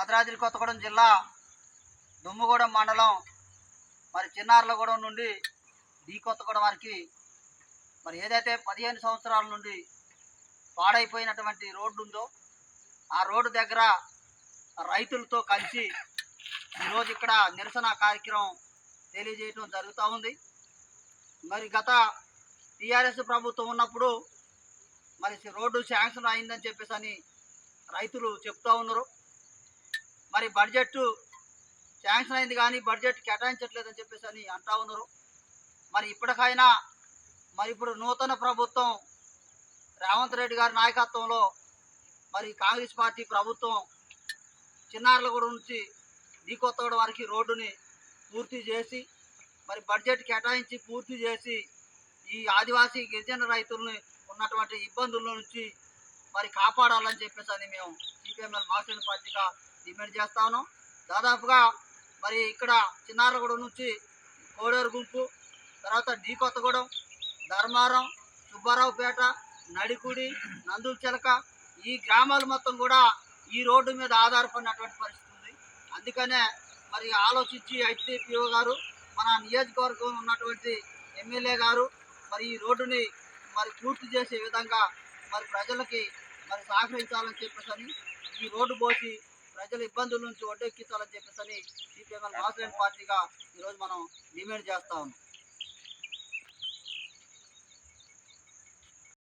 భద్రాద్రి కొత్తగూడెం జిల్లా దుమ్ముగూడెం మండలం మరి చిన్నారులగూడెం నుండి డి కొత్తగూడెం వారికి మరి ఏదైతే పదిహేను సంవత్సరాల నుండి పాడైపోయినటువంటి రోడ్డు ఉందో ఆ రోడ్డు దగ్గర రైతులతో కలిసి ఈరోజు ఇక్కడ నిరసన కార్యక్రమం తెలియజేయడం జరుగుతూ ఉంది. మరి గత టీఆర్ఎస్ ప్రభుత్వం ఉన్నప్పుడు మరి రోడ్డు శాంక్షన్ అయిందని చెప్పేసి అని రైతులు చెప్తూ ఉన్నారు. మరి బడ్జెట్ శాంక్షన్ అయింది కానీ బడ్జెట్ కేటాయించట్లేదని చెప్పేసి అని అంటా ఉన్నారు. మరి ఇప్పటికైనా మరి ఇప్పుడు నూతన ప్రభుత్వం రేవంత్ రెడ్డి గారి నాయకత్వంలో మరి కాంగ్రెస్ పార్టీ ప్రభుత్వం చిన్నారులగూడ నుంచి డి వారికి రోడ్డుని పూర్తి చేసి మరి బడ్జెట్ కేటాయించి పూర్తి చేసి ఈ ఆదివాసీ గిరిజన రైతుల్ని ఉన్నటువంటి ఇబ్బందుల నుంచి మరి కాపాడాలని చెప్పేసి అని మేము సిపిఎంఎల్ మార్కెట్ పార్టీగా డిమాండ్ చేస్తాను దాదాపుగా మరి ఇక్కడ చిన్నారగూడెం నుంచి కోడేరు గుంపు తర్వాత డి కొత్తగూడెం ధర్మారం సుబ్బారావుపేట నడికుడి నందుల చిలక ఈ గ్రామాలు మొత్తం కూడా ఈ రోడ్డు మీద ఆధారపడినటువంటి పరిస్థితి ఉంది. అందుకనే మరి ఆలోచించి హెచ్డిపిఓ గారు మన నియోజకవర్గం ఉన్నటువంటి ఎమ్మెల్యే గారు మరి ఈ రోడ్డుని మరి పూర్తి చేసే విధంగా మరి ప్రజలకి మరి సహకరించాలని చెప్పేసి ఈ రోడ్డు పోసి ప్రజల ఇబ్బందుల నుంచి ఒడ్డెక్కించాలని చెప్పేసి అని సిపిఎంఎల్ మాస్టర్ పార్టీగా ఈరోజు మనం డిమాండ్ చేస్తా ఉన్నాం.